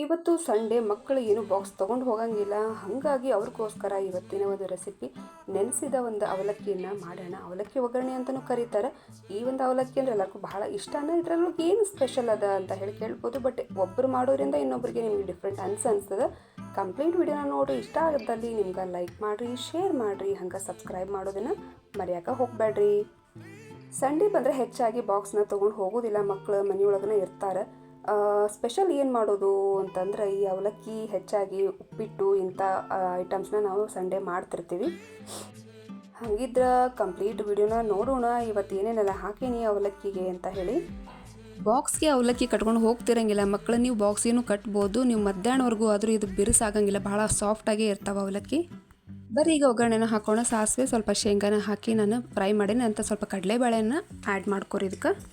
ಇವತ್ತು ಸಂಡೇ ಮಕ್ಕಳು ಏನು ಬಾಕ್ಸ್ ತೊಗೊಂಡು ಹೋಗಂಗಿಲ್ಲ. ಹಾಗಾಗಿ ಅವ್ರಿಗೋಸ್ಕರ ಇವತ್ತಿನ ಒಂದು ರೆಸಿಪಿ ನೆನೆಸಿದ ಒಂದು ಅವಲಕ್ಕಿಯನ್ನು ಮಾಡೋಣ. ಅವಲಕ್ಕಿ ಒಗ್ಗರಣೆ ಅಂತಲೂ ಕರೀತಾರೆ. ಈ ಒಂದು ಅವಲಕ್ಕಿ ಅಂದರೆ ಎಲ್ಲರಿಗೂ ಬಹಳ ಇಷ್ಟನ? ಇದರಲ್ಲೂ ಏನು ಸ್ಪೆಷಲ್ ಅದ ಅಂತ ಹೇಳಿ ಕೇಳ್ಬೋದು. ಬಟ್ ಒಬ್ಬರು ಮಾಡೋದ್ರಿಂದ ಇನ್ನೊಬ್ಬರಿಗೆ ನಿಮಗೆ ಡಿಫ್ರೆಂಟ್ ಅನ್ಸ, ಅನ್ಸ್ತದೆ. ಕಂಪ್ಲೀಟ್ ವಿಡಿಯೋನ ನೋಡಿ. ಇಷ್ಟ ಆಗದಲ್ಲಿ ನಿಮ್ಗೆ ಲೈಕ್ ಮಾಡಿರಿ ಶೇರ್ ಮಾಡಿರಿ. ಹಂಗೆ ಸಬ್ಸ್ಕ್ರೈಬ್ ಮಾಡೋದನ್ನು ಮರೆಯೋಕೆ ಹೋಗಬೇಡ್ರಿ ಸಂಡೇ ಬಂದರೆ ಹೆಚ್ಚಾಗಿ ಬಾಕ್ಸ್ನ ತೊಗೊಂಡು ಹೋಗೋದಿಲ್ಲ ಮಕ್ಕಳು ಮನೆಯೊಳಗನೆ ಇರ್ತಾರೆ. ಸ್ಪೆಷಲ್ ಏನು ಮಾಡೋದು ಅಂತಂದ್ರೆ ಈ ಅವಲಕ್ಕಿ ಹೆಚ್ಚಾಗಿ ಉಪ್ಪಿಟ್ಟು ಇಂಥ ಐಟಮ್ಸ್ನ ನಾವು ಸಂಡೇ ಮಾಡ್ತಿರ್ತೀವಿ. ಹಾಗಿದ್ರೆ ಕಂಪ್ಲೀಟ್ ವಿಡಿಯೋನ ನೋಡೋಣ. ಇವತ್ತು ಏನೇನೆಲ್ಲ ಹಾಕೀನಿ ಅವಲಕ್ಕಿಗೆ ಅಂತ ಹೇಳಿ. ಬಾಕ್ಸ್ಗೆ ಅವಲಕ್ಕಿ ಕಟ್ಕೊಂಡು ಹೋಗ್ತಿರಂಗಿಲ್ಲ. ಮಕ್ಕಳು ನೀವು ಬಾಕ್ಸಿಗೂ ಕಟ್ಬೋದು. ನೀವು ಮಧ್ಯಾಹ್ನವರೆಗೂ ಆದರೂ ಇದು ಬಿರುಸಾಗಂಗಿಲ್ಲ. ಭಾಳ ಸಾಫ್ಟಾಗೇ ಇರ್ತಾವೆ ಅವಲಕ್ಕಿ. ಬರೀ ಈಗ ಒಗ್ಗರಣೆನ ಹಾಕೋಣ. ಸಾಸಿವೆ ಸ್ವಲ್ಪ ಶೇಂಗಾನ ಹಾಕಿ ನಾನು ಫ್ರೈ ಮಾಡೀನಿ. ಅಂತ ಸ್ವಲ್ಪ ಕಡಲೆಬೇಳೆನ ಆ್ಯಡ್ ಮಾಡ್ಕೊರಿ ಇದಕ್ಕೆ.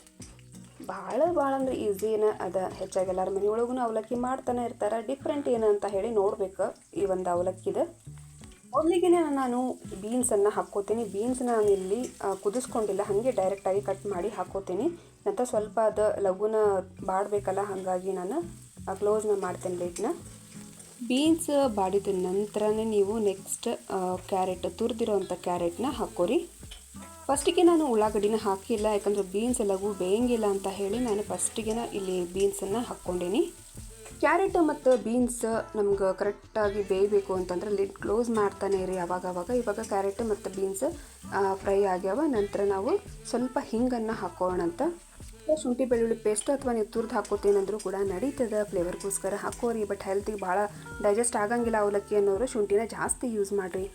ಭಾಳ ಭಾಳ ಅಂದ್ರೆ ಈಸಿನ ಅದ. ಹೆಚ್ಚಾಗಿ ಎಲ್ಲರ ಮನೆಯೊಳಗೂ ಅವಲಕ್ಕಿ ಮಾಡ್ತಾನೆ ಇರ್ತಾರೆ. ಡಿಫ್ರೆಂಟ್ ಏನು ಅಂತ ಹೇಳಿ ನೋಡ್ಬೇಕು ಈ ಒಂದು ಅವಲಕ್ಕಿದ. ಮೊದಲಿಗೆ ನಾನು ಬೀನ್ಸನ್ನು ಹಾಕ್ಕೋತೀನಿ. ಬೀನ್ಸ್ ನಾನು ಇಲ್ಲಿ ಕುದಿಸ್ಕೊಂಡಿಲ್ಲ. ಹಾಗೆ ಡೈರೆಕ್ಟಾಗಿ ಕಟ್ ಮಾಡಿ ಹಾಕ್ಕೋತೀನಿ. ನಂತರ ಸ್ವಲ್ಪ ಅದು ಲಘುನ ಬಾಡಬೇಕಲ್ಲ, ಹಾಗಾಗಿ ನಾನು ಕ್ಲೋಸ್ನ ಮಾಡ್ತೇನೆ ಲೇಟ್ನ ಬೀನ್ಸ್ ಬಾಡಿದ ನಂತರನೇ ನೀವು ನೆಕ್ಸ್ಟ್ ಕ್ಯಾರೆಟ್ ತುರಿದಿರೋವಂಥ ಕ್ಯಾರೆಟ್ನ ಹಾಕೋರಿ ಫಸ್ಟಿಗೆ ನಾನು ಉಳ್ಳಾಗಡ್ಡಿನ ಹಾಕಿಲ್ಲ, ಯಾಕಂದರೆ ಬೀನ್ಸ್ ಎಲ್ಲವೂ ಬೇಯಂಗಿಲ್ಲ ಅಂತ ಹೇಳಿ ನಾನು ಫಸ್ಟಿಗೆ ಇಲ್ಲಿ ಬೀನ್ಸನ್ನು ಹಾಕ್ಕೊಂಡೀನಿ. ಕ್ಯಾರೆಟ್ ಮತ್ತು ಬೀನ್ಸ್ ನಮ್ಗೆ ಕರೆಕ್ಟಾಗಿ ಬೇಯಬೇಕು ಅಂತಂದ್ರೆ ಲಿಡ್ ಕ್ಲೋಸ್ ಮಾಡ್ತಾನೆ ಇರಿ ಅವಾಗವಾಗ. ಅವಾಗ ಇವಾಗ ಕ್ಯಾರೆಟ್ ಮತ್ತು ಬೀನ್ಸ್ ಫ್ರೈ ಆಗ್ಯಾವ. ನಂತರ ನಾವು ಸ್ವಲ್ಪ ಹಿಂಗನ್ನು ಹಾಕೋಣಂತ ಶುಂಠಿ ಬೆಳ್ಳುಳ್ಳಿ ಪೇಸ್ಟ್ ಅಥವಾ ನೀವು ತುರ್ದು ಹಾಕೋತೇನಂದ್ರೂ ಕೂಡ ನಡೀತದೆ ಫ್ಲೇವರ್ಗೋಸ್ಕರ ಹಾಕೋರಿ. ಬಟ್ ಹೆಲ್ತಿಗೆ ಭಾಳ ಡೈಜೆಸ್ಟ್ ಆಗಂಗಿಲ್ಲ ಅವಲಕ್ಕಿ ಅನ್ನೋರು ಶುಂಠಿನ ಜಾಸ್ತಿ ಯೂಸ್ ಮಾಡಿರಿ.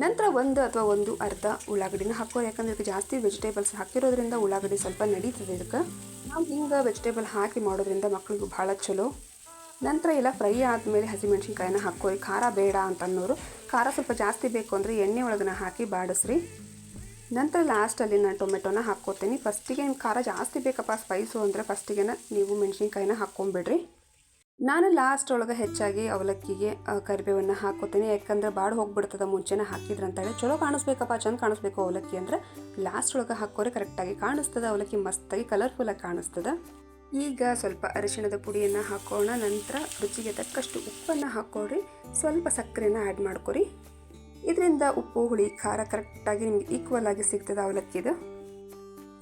ನಂತರ ಒಂದು ಅಥವಾ ಒಂದು ಅರ್ಧ ಉಳ್ಳಾಗಡ್ಡಿನ ಹಾಕೋ ಯಾಕಂದ್ರೆ ಇದಕ್ಕೆ ಜಾಸ್ತಿ ವೆಜಿಟೇಬಲ್ಸ್ ಹಾಕಿರೋದ್ರಿಂದ ಉಳ್ಳಾಗಡ್ಡಿ ಸ್ವಲ್ಪ ನಡೀತದೆ ಇದಕ್ಕೆ. ನಾವು ಹಿಂಗೆ ವೆಜಿಟೇಬಲ್ ಹಾಕಿ ಮಾಡೋದ್ರಿಂದ ಮಕ್ಕಳಿಗೂ ಭಾಳ ಚಲೋ. ನಂತರ ಎಲ್ಲ ಫ್ರೈ ಆದಮೇಲೆ ಹಸಿಮೆಣ್ಸಿನ್ಕಾಯಿನ ಹಾಕೋರಿ ಖಾರ ಬೇಡ ಅಂತ ಅನ್ನೋರು. ಖಾರ ಸ್ವಲ್ಪ ಜಾಸ್ತಿ ಬೇಕು ಅಂದರೆ ಎಣ್ಣೆ ಒಳಗನ ಹಾಕಿ ಬಾಡಿಸ್ರಿ. ನಂತರ ಲಾಸ್ಟಲ್ಲಿ ನಾನು ಟೊಮೆಟೊನ ಹಾಕ್ಕೋತೀನಿ ಫಸ್ಟಿಗೆ ಖಾರ ಜಾಸ್ತಿ ಬೇಕಪ್ಪ ಸ್ಪೈಸು ಅಂದರೆ ಫಸ್ಟಿಗೆ ನೀವು ಮೆಣಸಿನ್ಕಾಯಿನ ಹಾಕ್ಕೊಂಬಿಡ್ರಿ. ನಾನು ಲಾಸ್ಟ್ ಒಳಗೆ ಹೆಚ್ಚಾಗಿ ಅವಲಕ್ಕಿಗೆ ಕರಿಬೇವನ್ನು ಹಾಕೋತೀನಿ. ಯಾಕಂದ್ರೆ ಬಾಡ್ ಹೋಗ್ಬಿಡ್ತದ ಮುಂಚೆನೇ ಹಾಕಿದ್ರೆ ಅಂತೇಳಿ ಚಲೋ ಕಾಣಿಸ್ಬೇಕಪ್ಪ, ಚಂದ ಕಾಣಿಸ್ಬೇಕು ಅವಲಕ್ಕಿ ಅಂದರೆ. ಲಾಸ್ಟ್ ಒಳಗೆ ಹಾಕೋರೆ ಕರೆಕ್ಟಾಗಿ ಕಾಣಿಸ್ತದೆ, ಅವಲಕ್ಕಿ ಮಸ್ತಾಗಿ ಕಲರ್ಫುಲ್ಲಾಗಿ ಕಾಣಿಸ್ತದೆ. ಈಗ ಸ್ವಲ್ಪ ಅರಿಶಿಣದ ಪುಡಿಯನ್ನು ಹಾಕೋಣ. ನಂತರ ರುಚಿಗೆ ತಕ್ಕಷ್ಟು ಉಪ್ಪನ್ನು ಹಾಕೋರಿ ಸ್ವಲ್ಪ ಸಕ್ಕರೆನ ಆ್ಯಡ್ ಮಾಡ್ಕೊರಿ. ಇದರಿಂದ ಉಪ್ಪು, ಹುಳಿ, ಖಾರ ಕರೆಕ್ಟಾಗಿ ನಿಮ್ಗೆ ಈಕ್ವಲ್ ಆಗಿ ಸಿಗ್ತದೆ ಅವಲಕ್ಕಿದು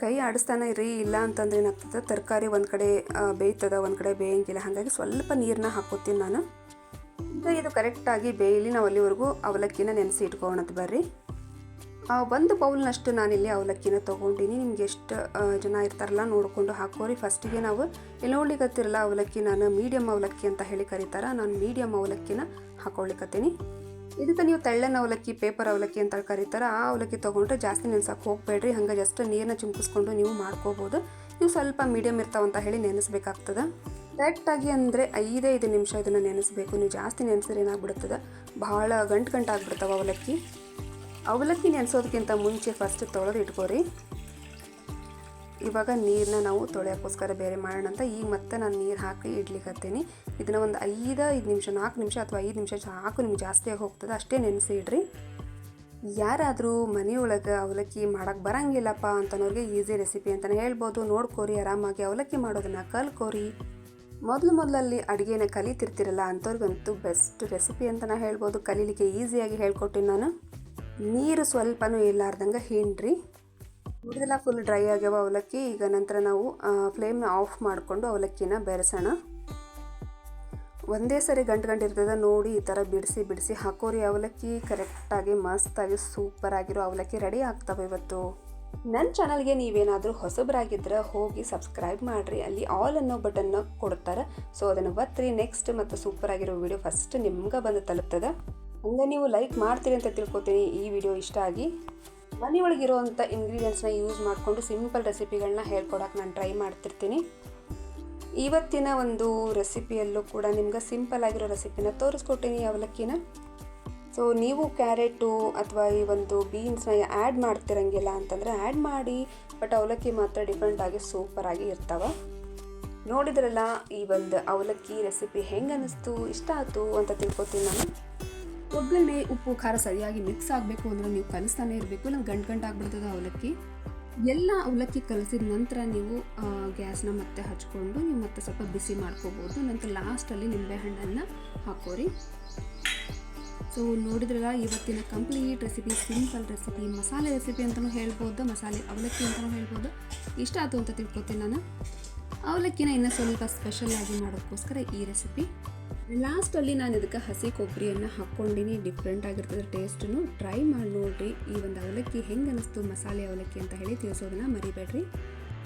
ಕೈ ಆಡಿಸ್ತಾನೆ ಇರಿ ಇಲ್ಲ ಅಂತಂದ್ರೆ ಏನಾಗ್ತದೆ? ತರಕಾರಿ ಒಂದು ಕಡೆ ಬೇಯ್ತದ ಒಂದು ಕಡೆ ಬೇಯಂಗಿಲ್ಲ. ಹಾಗಾಗಿ ಸ್ವಲ್ಪ ನೀರನ್ನ ಹಾಕೋತೀನಿ ನಾನು. ಈಗ ಇದು ಕರೆಕ್ಟಾಗಿ ಬೇಯಲಿ ನಾವು ಅಲ್ಲಿವರೆಗೂ ಅವಲಕ್ಕಿನ ನೆನೆಸಿ ಇಟ್ಕೊಳ್ಳೋಣಂತ ಬರ್ರಿ. ಆ, ಒಂದು ಬೌಲ್ನಷ್ಟು ನಾನಿಲ್ಲಿ ಅವಲಕ್ಕಿನ ತೊಗೊಂಡಿನಿ. ನಿಮ್ಗೆ ಎಷ್ಟು ಜನ ಇರ್ತಾರಲ್ಲ ನೋಡಿಕೊಂಡು ಹಾಕೋರಿ. ಫಸ್ಟಿಗೆ ನಾವು ಇಲ್ಲಿ ನೋಡ್ಲಿಕ್ಕತ್ತಿರಲ್ಲ ಅವಲಕ್ಕಿ ನಾನು ಮೀಡಿಯಮ್ ಅವಲಕ್ಕಿ ಅಂತ ಹೇಳಿ ಕರೀತಾರೆ. ನಾನು ಮೀಡಿಯಮ್ ಅವಲಕ್ಕಿನ ಹಾಕೊಳ್ಳಿಕತ್ತೀನಿ ಇದಕ್ಕೆ ನೀವು ತೆಳ್ಳನ ಅವಲಕ್ಕಿ ಪೇಪರ್ ಅವಲಕ್ಕಿ ಅಂತ ಕರೀತಾರೆ, ಆ ಅವಲಕ್ಕಿ ತೊಗೊಂಡ್ರೆ ಜಾಸ್ತಿ ನೆನ್ಸಕ್ಕೆ ಹೋಗಬೇಡ್ರಿ. ಹಂಗೆ ಜಸ್ಟ್ ನೀರನ್ನ ಚಿಂಪಿಸ್ಕೊಂಡು ನೀವು ಮಾಡ್ಕೋಬೋದು. ನೀವು ಸ್ವಲ್ಪ ಮೀಡಿಯಮ್ ಇರ್ತಾವಂತ ಹೇಳಿ ನೆನೆಸ್ಬೇಕಾಗ್ತದೆ. ಡೈರೆಕ್ಟಾಗಿ ಅಂದರೆ ಐದೈದು ನಿಮಿಷ ಇದನ್ನು ನೆನೆಸ್ಬೇಕು. ನೀವು ಜಾಸ್ತಿ ನೆನೆಸಿದ್ರೆ ಏನಾಗ್ಬಿಡ್ತದೆ ಭಾಳ ಗಂಟು ಗಂಟು ಆಗ್ಬಿಡ್ತಾವೆ ಅವಲಕ್ಕಿ. ಅವಲಕ್ಕಿ ನೆನೆಸೋದಕ್ಕಿಂತ ಮುಂಚೆ ಫಸ್ಟ್ ತೊಳೆದು ಇಟ್ಕೋರಿ. ಇವಾಗ ನೀರನ್ನ ನಾವು ತೊಳೆಯೋಕ್ಕೋಸ್ಕರ ಬೇರೆ ಮಾಡೋಣ ಅಂತ. ಈಗ ಮತ್ತೆ ನಾನು ನೀರು ಹಾಕಿ ಇಡ್ಲಿಕ್ಕತ್ತೀನಿ ಇದನ್ನು ಒಂದು ಐದು ಐದು ನಿಮಿಷ, ನಾಲ್ಕು ನಿಮಿಷ ಅಥವಾ ಐದು ನಿಮಿಷ ಸಾಕು ನಿಮ್ಗೆ ಜಾಸ್ತಿಯಾಗಿ ಹೋಗ್ತದೆ. ಅಷ್ಟೇ ನೆನೆಸಿ ಇಡ್ರಿ ಯಾರಾದರೂ ಮನೆಯೊಳಗೆ ಅವಲಕ್ಕಿ ಮಾಡೋಕ್ಕೆ ಬರಂಗಿಲ್ಲಪ್ಪ ಅಂತನೋರಿಗೆ ಈಸಿ ರೆಸಿಪಿ ಅಂತಲೇ ಹೇಳ್ಬೋದು. ನೋಡ್ಕೋರಿ, ಆರಾಮಾಗಿ ಅವಲಕ್ಕಿ ಮಾಡೋದನ್ನು ಕಲ್ಕೋರಿ. ಮೊದಲು ಮೊದಲಲ್ಲಿ ಅಡುಗೆನ ಕಲಿತಿರ್ತಿರಲ್ಲ ಅಂಥವ್ರಿಗಂತೂ ಬೆಸ್ಟ್ ರೆಸಿಪಿ ಅಂತಲೇ ಹೇಳ್ಬೋದು. ಕಲೀಲಿಕ್ಕೆ ಈಸಿಯಾಗಿ ಹೇಳ್ಕೊಟ್ಟಿನಿ ನಾನು. ನೀರು ಸ್ವಲ್ಪನೂ ಇಲ್ಲಾರ್ದಂಗೆ ಹಿಂಡ್ರಿ. ನೋಡಿದೆಲ್ಲ ಫುಲ್ ಡ್ರೈ ಆಗ್ಯಾವ ಅವಲಕ್ಕಿ. ಈಗ ನಂತರ ನಾವು ಫ್ಲೇಮ್ನ ಆಫ್ ಮಾಡಿಕೊಂಡು ಅವಲಕ್ಕಿನ ಬೆರೆಸೋಣ. ಒಂದೇ ಸರಿ ಗಂಟು ಗಂಟು ಇರ್ತದೆ ನೋಡಿ, ಈ ಥರ ಬಿಡಿಸಿ ಬಿಡಿಸಿ ಹಾಕೋರಿ. ಅವಲಕ್ಕಿ ಕರೆಕ್ಟಾಗಿ ಮಸ್ತಾಗಿ ಸೂಪರ್ ಆಗಿರೋ ಅವಲಕ್ಕಿ ರೆಡಿ ಆಗ್ತವೆ ಇವತ್ತು. ನನ್ನ ಚಾನಲ್ಗೆ ನೀವೇನಾದರೂ ಹೊಸಬರಾಗಿದ್ದರೆ ಹೋಗಿ ಸಬ್ಸ್ಕ್ರೈಬ್ ಮಾಡಿರಿ. ಅಲ್ಲಿ ಆಲ್ ಅನ್ನೋ ಬಟನ್ನ ಕೊಡ್ತಾರೆ. ಸೊ ಅದನ್ನು ಒತ್ತಿರಿ ನೆಕ್ಸ್ಟ್ ಮತ್ತು ಸೂಪರ್ ಆಗಿರೋ ವಿಡಿಯೋ ಫಸ್ಟ್ ನಿಮ್ಗೆ ಬಂದು ತಲುಪ್ತದೆ. ಹಂಗೆ ನೀವು ಲೈಕ್ ಮಾಡ್ತೀರಿ ಅಂತ ತಿಳ್ಕೊತೀನಿ. ಈ ವಿಡಿಯೋ ಇಷ್ಟ ಆಗಿ. ಮನೆಯೊಳಗಿರುವಂಥ ಇಂಗ್ರೀಡಿಯೆಂಟ್ಸ್ನ ಯೂಸ್ ಮಾಡಿಕೊಂಡು ಸಿಂಪಲ್ ರೆಸಿಪಿಗಳನ್ನ ಹೇಳ್ಕೊಡಕ್ಕೆ ನಾನು ಟ್ರೈ ಮಾಡ್ತಿರ್ತೀನಿ. ಇವತ್ತಿನ ಒಂದು ರೆಸಿಪಿಯಲ್ಲೂ ಕೂಡ ನಿಮ್ಗೆ ಸಿಂಪಲ್ ಆಗಿರೋ ರೆಸಿಪಿನ ತೋರಿಸ್ಕೊಟ್ಟಿನಿ ಅವಲಕ್ಕಿನ. ಸೊ ನೀವು ಕ್ಯಾರೆಟು ಅಥವಾ ಈ ಒಂದು ಬೀನ್ಸ್ನ ಆ್ಯಡ್ ಮಾಡ್ತಿರಂಗಿಲ್ಲ ಅಂತಂದರೆ ಆ್ಯಡ್ ಮಾಡಿ ಬಟ್ ಅವಲಕ್ಕಿ ಮಾತ್ರ ಡಿಫ್ರೆಂಟಾಗಿ ಸೂಪರಾಗಿ ಇರ್ತಾವೆ. ನೋಡಿದ್ರಲ್ಲ ಈ ಒಂದು ಅವಲಕ್ಕಿ ರೆಸಿಪಿ ಹೆಂಗೆ ಅನ್ನಿಸ್ತು ಇಷ್ಟ ಆಯ್ತು ಅಂತ ತಿಳ್ಕೊತೀನಿ ನಾನು. ಒಗ್ಗರಣೆ, ಉಪ್ಪು, ಖಾರ ಸರಿಯಾಗಿ ಮಿಕ್ಸ್ ಆಗಬೇಕು ಅಂದರೆ ನೀವು ಕಲಿಸ್ತಾನೆ ಇರಬೇಕು. ಇಲ್ಲ ಗಂಟು ಗಂಟು ಆಗ್ಬಿಡ್ತದೆ ಅವಲಕ್ಕಿ. ಎಲ್ಲ ಅವಲಕ್ಕಿ ಕಲಸಿದ ನಂತರ ನೀವು ಗ್ಯಾಸ್ನ ಮತ್ತೆ ಹಚ್ಕೊಂಡು ನೀವು ಮತ್ತೆ ಸ್ವಲ್ಪ ಬಿಸಿ ಮಾಡ್ಕೋಬೋದು. ನಂತರ ಲಾಸ್ಟಲ್ಲಿ ನಿಂಬೆಹಣ್ಣನ್ನು ಹಾಕೋರಿ. ಸೊ ನೋಡಿದ್ರಲ್ಲ, ಇವತ್ತಿನ complete recipe simple recipe masala recipe ಅಂತಲೂ ಹೇಳ್ಬೋದು, ಮಸಾಲೆ ಅವಲಕ್ಕಿ ಅಂತಲೂ ಹೇಳ್ಬೋದು. ಇಷ್ಟ ಆಯಿತು ಅಂತ ತಿಳ್ಕೊತೀನಿ ನಾನು. ಅವಲಕ್ಕಿನ ಇನ್ನೂ ಸ್ವಲ್ಪ ಸ್ಪೆಷಲ್ ಆಗಿ ಮಾಡೋಕ್ಕೋಸ್ಕರ ಈ ರೆಸಿಪಿ ಲಾಸ್ಟಲ್ಲಿ ನಾನು ಇದಕ್ಕೆ ಹಸಿ ಕೊಬ್ಬರಿಯನ್ನು ಹಾಕ್ಕೊಂಡಿನಿ. ಡಿಫ್ರೆಂಟ್ ಆಗಿರ್ತದೆ ಟೇಸ್ಟನ್ನು ಟ್ರೈ ಮಾಡಿ ನೋಡಿರಿ. ಈ ಒಂದು ಅವಲಕ್ಕಿ ಹೆಂಗೆ ಅನ್ನಿಸ್ತು, ಮಸಾಲೆ ಅವಲಕ್ಕಿ ಅಂತ ಹೇಳಿ ತಿಳಿಸೋದನ್ನು ಮರಿಬೇಡ್ರಿ.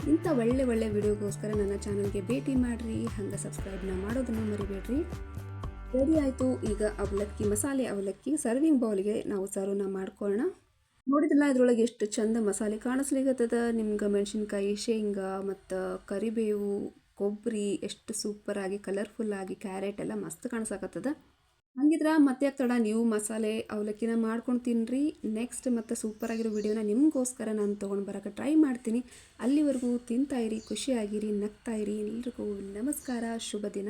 ಇಂಥ ಒಳ್ಳೆ ಒಳ್ಳೆ ವಿಡಿಯೋಗೋಸ್ಕರ ನನ್ನ ಚಾನಲ್ಗೆ ಭೇಟಿ ಮಾಡಿರಿ. ಹಂಗೆ ಸಬ್ಸ್ಕ್ರೈಬ್ನ ಮಾಡೋದನ್ನು ಮರಿಬೇಡ್ರಿ. ರೆಡಿ ಆಯಿತು. ಈಗ ಅವಲಕ್ಕಿ, ಮಸಾಲೆ ಅವಲಕ್ಕಿ ಸರ್ವಿಂಗ್ ಬೌಲ್ಗೆ ನಾವು ಸರ್ವ್ನ ಮಾಡ್ಕೊಳ್ಳೋಣ. ನೋಡಿದ್ರಲ್ಲ ಇದ್ರೊಳಗೆ ಎಷ್ಟು ಚಂದ ಮಸಾಲೆ ಕಾಣಿಸ್ಲಿಕ್ಕತ್ತದ ನಿಮ್ಗೆ ಮೆಣಸಿನ್ಕಾಯಿ, ಶೇಂಗಾ ಮತ್ತು ಕರಿಬೇವು ಕೊಬ್ಬರಿ ಎಷ್ಟು ಸೂಪರಾಗಿ ಕಲರ್ಫುಲ್ಲಾಗಿ ಕ್ಯಾರೆಟ್ ಎಲ್ಲ ಮಸ್ತ್ ಕಾಣಿಸಕತ್ತದ. ಹಂಗಿದ್ರೆ ಮತ್ತೆ ತಡ, ನೀವು ಮಸಾಲೆ ಅವಲಕ್ಕಿನ ಮಾಡ್ಕೊಂಡು ತಿನ್ನಿರಿ ನೆಕ್ಸ್ಟ್ ಮತ್ತು ಸೂಪರಾಗಿರೋ ವಿಡಿಯೋನ ನಿಮಗೋಸ್ಕರ ನಾನು ತೊಗೊಂಡು ಬರೋಕೆ ಟ್ರೈ ಮಾಡ್ತೀನಿ. ಅಲ್ಲಿವರೆಗೂ ತಿಂತಾಯಿರಿ ಖುಷಿಯಾಗಿರಿ ನಗ್ತಾಯಿರಿ ಎಲ್ರಿಗೂ ನಮಸ್ಕಾರ, ಶುಭ ದಿನ.